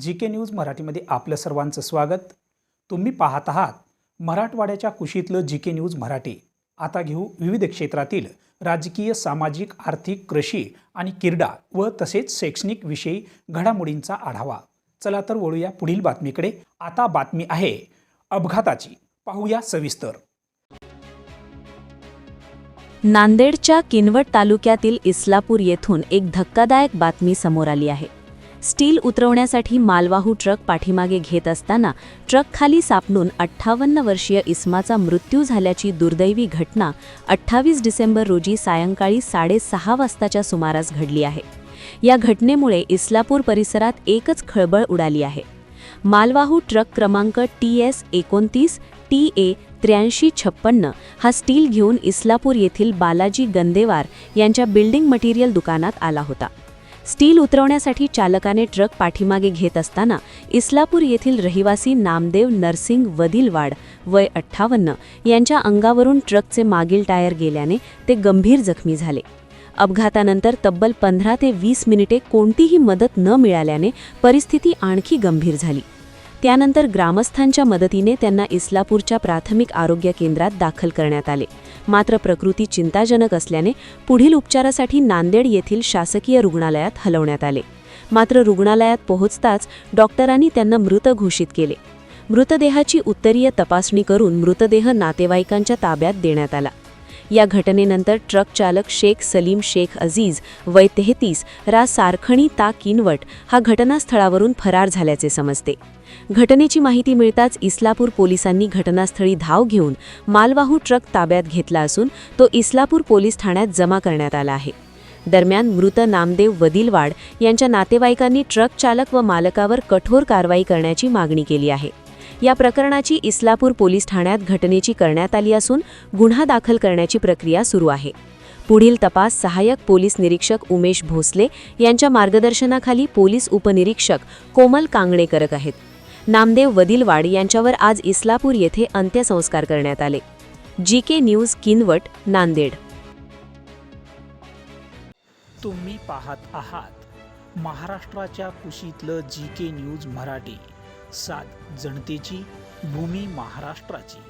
जी K news मराठीमध्ये आपलं सर्वांचं स्वागत. तुम्ही पाहत आहात मराठवाड्याच्या कुशीतलं जी के न्यूज मराठी. आता घेऊ विविध क्षेत्रातील राजकीय सामाजिक आर्थिक कृषी आणि क्रीडा व तसेच शैक्षणिक विषयी घडामोडींचा आढावा. चला तर वळूया पुढील बातमीकडे. आता बातमी आहे अपघाताची. पाहूया सविस्तर. नांदेडच्या किनवट तालुक्यातील इस्लापूर येथून एक धक्कादायक बातमी समोर आली आहे. स्टील उतरवण्यासाठी मालवाहू ट्रक पाठीमागे घेत असताना ट्रक खाली सापडून अठ्ठावन्न वर्षीय इस्माचा मृत्यू झाल्याची दुर्दैवी घटना अठ्ठावीस डिसेंबर रोजी सायंकाळी साडेसहा वाजताच्या सुमारास घडली आहे. या घटनेमुळे इस्लापूर परिसरात एकच खळबळ उडाली आहे. मालवाहू ट्रक क्रमांक टी एस एकोणतीस टी ए त्र्याऐंशी छप्पन्न हा स्टील घेऊन इस्लापूर येथील बालाजी गंदेवार यांच्या बिल्डिंग मटेरियल दुकानात आला होता. स्टील उतरवण्यासाठी चालकाने ट्रक पाठीमागे घेत असताना इस्लापूर येथील रहिवासी नामदेव नरसिंग वदिलवाड वय अठ्ठावन्न यांच्या अंगावरून ट्रकचे मागील टायर गेल्याने ते गंभीर जखमी झाले. अपघातानंतर तब्बल पंधरा ते वीस मिनिटे कोणतीही मदत न मिळाल्याने परिस्थिती आणखी गंभीर झाली. त्यानंतर ग्रामस्थांच्या मदतीने त्यांना इस्लापूरच्या प्राथमिक आरोग्य केंद्रात दाखल करण्यात आले. मात्र प्रकृती चिंताजनक असल्याने पुढील उपचारासाठी नांदेड येथील शासकीय रुग्णालयात हलवण्यात आले. मात्र रुग्णालयात पोहोचताच डॉक्टरांनी त्यांना मृत घोषित केले. मृतदेहाची उत्तरीय तपासणी करून मृतदेह नातेवाईकांच्या ताब्यात देण्यात आला. या घटनेनंतर ट्रक चालक शेख सलीम शेख अजीज वय तेहतीस रा सारखणी ता किनवट हा घटनास्थळावरून फरार झाल्याचे समजते. घटनेची माहिती मिळताच इस्लापूर पोलिसांनी घटनास्थळी धाव घेऊन मालवाहू ट्रक ताब्यात घेतला असून तो इस्लापूर पोलीस ठाण्यात जमा करण्यात आला आहे. दरम्यान मृत नामदेव वदिलवाड यांच्या नातेवाईकांनी ट्रक चालक व मालकावर कठोर कारवाई करण्याची मागणी केली आहे. या प्रकरणाची इस्लापूर पोलीस ठाण्यात घटनेची करण्यात आली असून गुन्हा दाखल करण्याची प्रक्रिया सुरू आहे. पुढील तपास सहाय्यक पोलीस निरीक्षक उमेश भोसले यांच्या मार्गदर्शनाखाली पोलीस उपनिरीक्षक कोमल कांगणे करत आहेत. नामदेव वदिलवाड यांच्यावर आज इस्लापूर येथे अंत्यसंस्कार करण्यात आले. G K news Kinwat Nanded. तुम्ही पाहत आहात महाराष्ट्राच्या कुशीतलं जी के न्यूज मराठी. सात जनतेची भूमी महाराष्ट्राची.